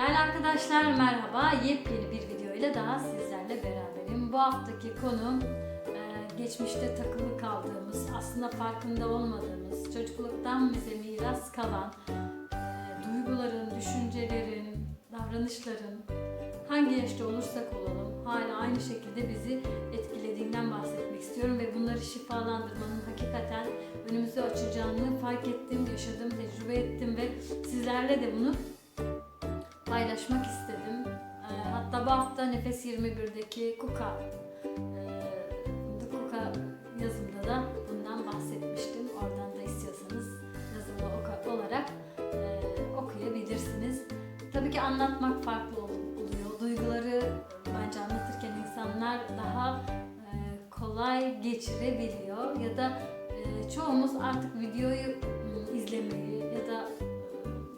Değerli arkadaşlar merhaba. Yepyeni bir video ile daha sizlerle beraberim. Bu haftaki konum e, geçmişte takılı kaldığımız, aslında farkında olmadığımız, çocukluktan bize miras kalan e, duyguların, düşüncelerin, davranışların hangi yaşta olursak olalım hala aynı şekilde bizi etkilediğinden bahsetmek istiyorum ve bunları şifalandırmanın hakikaten önümüzü açacağını fark ettim, yaşadım, tecrübe ettim ve sizlerle de bunu paylaşmak istedim. Ee, Hatta bu hafta Nefes 21'deki Kuka e, Kuka yazımda da bundan bahsetmiştim. Oradan da istiyorsanız yazılı olarak e, okuyabilirsiniz. Tabii ki anlatmak farklı ol- oluyor. Duyguları bence anlatırken insanlar daha e, kolay geçirebiliyor ya da e, çoğumuz artık videoyu izlemeyi ya da e,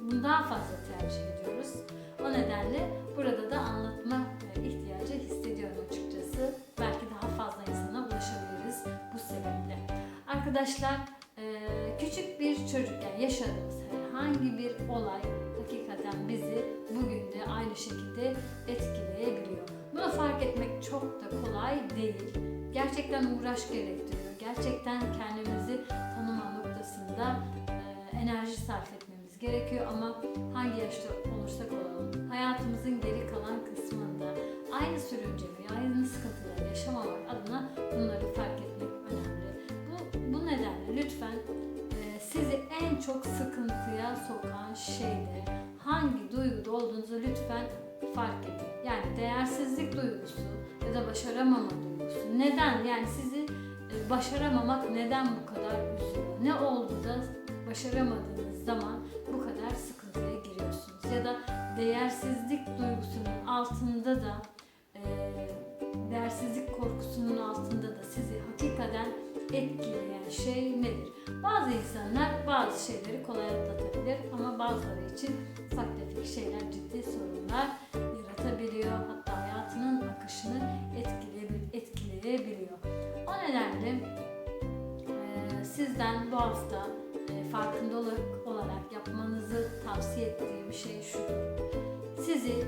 bunu daha fazla tercih ediyoruz. O nedenle burada da anlatma e, ihtiyacı hissediyorum açıkçası. Belki daha fazla insana ulaşabiliriz bu sebeple. Arkadaşlar e, küçük bir çocukken yaşadığımız herhangi bir olay hakikaten bizi bugün de aynı şekilde etkileyebiliyor. Bunu fark etmek çok da kolay değil. Gerçekten uğraş gerektiriyor. Gerçekten kendimizi gerekiyor ama hangi yaşta olursak olalım hayatımızın geri kalan kısmında aynı sürüncemi, aynı sıkıntıları yaşamamak adına bunları fark etmek önemli. Bu, bu nedenle lütfen e, sizi en çok sıkıntıya sokan şeyde hangi duyguda olduğunuzu lütfen fark edin. Yani değersizlik duygusu ya da başaramama duygusu. Neden? Yani sizi e, başaramamak neden bu kadar üzüyor? Ne oldu da başaramadığınız zaman değersizlik duygusunun altında da e, değersizlik korkusunun altında da sizi hakikaten etkileyen şey nedir? Bazı insanlar bazı şeyleri kolay atlatabilir ama bazıları için ufak tefek şeyler ciddi sorunlar yaratabiliyor. Hatta hayatının akışını etkileyebil- etkileyebiliyor. O nedenle e, sizden bu hafta e, farkında olarak, yapmanızı tavsiye ettiğim şey şudur. Sizi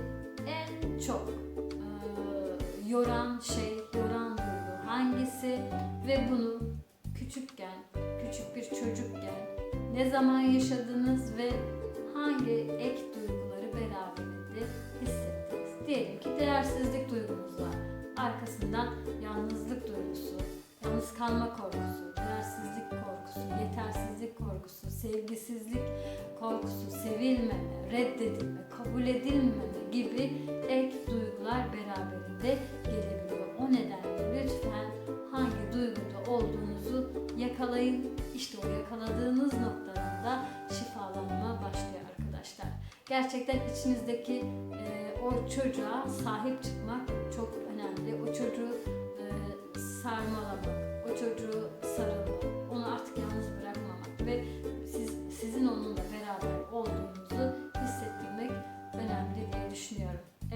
en çok e, yoran şey, yoran duygu hangisi ve bunu küçükken, küçük bir çocukken ne zaman yaşadınız ve hangi ek duyguları beraberinde hissettiniz? Diyelim ki değersizlik duygunuz var. Arkasından yalnızlık duygusu, yalnız kalma korkusu, değersizlik korkusu, yetersizlik korkusu, sevgisizlik korkusu, sevilmeme, reddedilme, kabul edilmeme gibi ek duygular beraberinde gelebiliyor. O nedenle lütfen hangi duyguda olduğunuzu yakalayın. İşte o yakaladığınız noktada şifalanma başlıyor arkadaşlar. Gerçekten içinizdeki e, o çocuğa sahip çıkmak çok önemli. O çocuğu e, sarmalamak, o çocuğu sarılmak,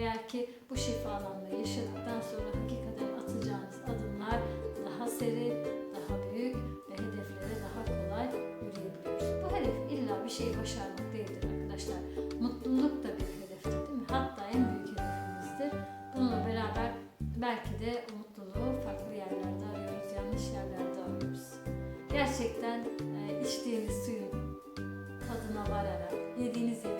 Eğer ki bu şifalanmayı yaşadıktan sonra hakikaten atacağınız adımlar daha seri, daha büyük ve hedeflere daha kolay yürüyebiliyoruz. Bu hedef illa bir şey başarmak değildir arkadaşlar. Mutluluk da bir hedeftir değil mi? Hatta en büyük hedefimizdir. Bununla beraber belki de o mutluluğu farklı yerlerde arıyoruz, yanlış yerlerde arıyoruz. Gerçekten e, içtiğiniz suyun tadına vararak, yediğiniz yemeğin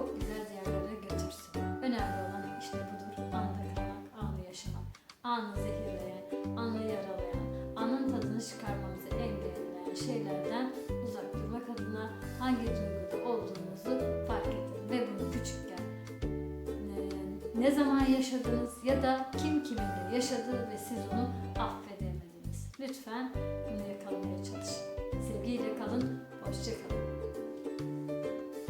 çok güzel yerlere götürsün. Önemli olan işte budur. Anda kalmak, anı yaşamak. Anı zehirleyen, anı yaralayan, anın tadını çıkarmamızı engelleyen şeylerden uzak durmak adına hangi duyguda olduğunuzu fark edin. Ve bunu küçükken ne zaman yaşadınız ya da kim kiminle yaşadı ve siz onu affedemediniz. Lütfen bunu yakalamaya çalışın. Sevgiyle kalın, hoşça kalın.